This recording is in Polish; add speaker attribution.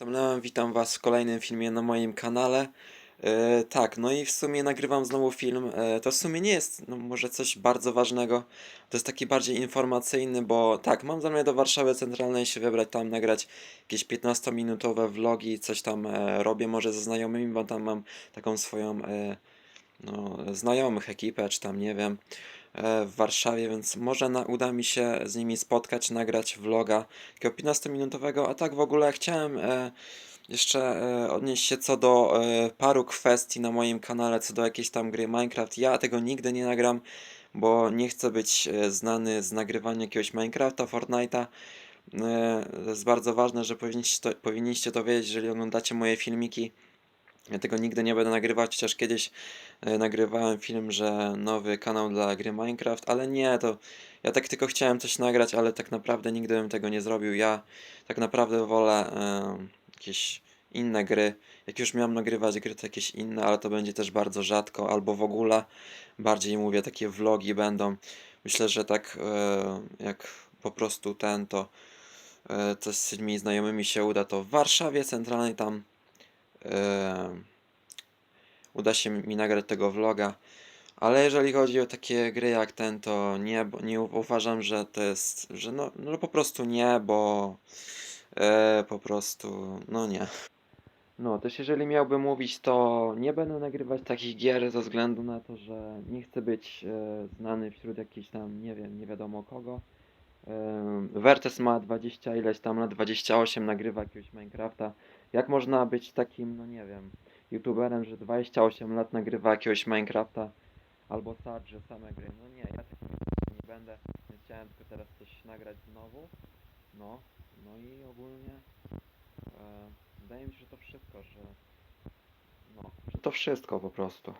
Speaker 1: Leon, witam Was w kolejnym filmie na moim kanale. E, tak, no i w sumie nagrywam znowu film. E, to w sumie nie jest no, może coś bardzo ważnego. To jest taki bardziej informacyjny, bo tak, mam zamiar do Warszawy Centralnej się wybrać, tam nagrać jakieś 15-minutowe vlogi, coś tam e, robię może ze znajomymi, bo tam mam taką swoją no, znajomych ekipę, czy tam nie wiem, e, w Warszawie, więc może na, uda mi się z nimi spotkać, nagrać vloga takiego 15-minutowego, a tak w ogóle chciałem e, jeszcze e, odnieść się co do e, paru kwestii na moim kanale, co do jakiejś tam gry Minecraft. Ja tego nigdy nie nagram, bo nie chcę być e, znany z nagrywania jakiegoś Minecrafta, Fortnite'a. E, to jest bardzo ważne, że powinniście to, powinniście to wiedzieć, jeżeli oglądacie moje filmiki. Ja tego nigdy nie będę nagrywać, chociaż kiedyś e, nagrywałem film, że nowy kanał dla gry Minecraft, ale nie, to ja tak tylko chciałem coś nagrać, ale tak naprawdę nigdy bym tego nie zrobił. Ja tak naprawdę wolę e, jakieś inne gry. Jak już miałem nagrywać gry, to jakieś inne, ale to będzie też bardzo rzadko, albo w ogóle bardziej mówię, takie vlogi będą. Myślę, że tak e, jak po prostu ten, to e, coś z tymi znajomymi się uda, to w Warszawie Centralnej tam uda się mi nagrać tego vloga. Ale jeżeli chodzi o takie gry jak ten, to nie, nie uważam, że to jest, że no, no po prostu nie, bo e, po prostu, no nie. No, też jeżeli miałbym mówić, to nie będę nagrywać takich gier ze względu na to, że nie chcę być e, znany wśród jakichś tam, nie wiem, nie wiadomo kogo. Vertes ma 20 ileś tam lat, 28, nagrywa jakiegoś Minecrafta. Jak można być takim, no nie wiem, youtuberem, że 28 lat nagrywa jakiegoś Minecrafta? Albo Sarge, że same gry. No nie, ja takim nie będę, chciałem tylko teraz coś nagrać znowu. No, no i ogólnie e, wydaje mi się, że to wszystko, że no, że to wszystko po prostu.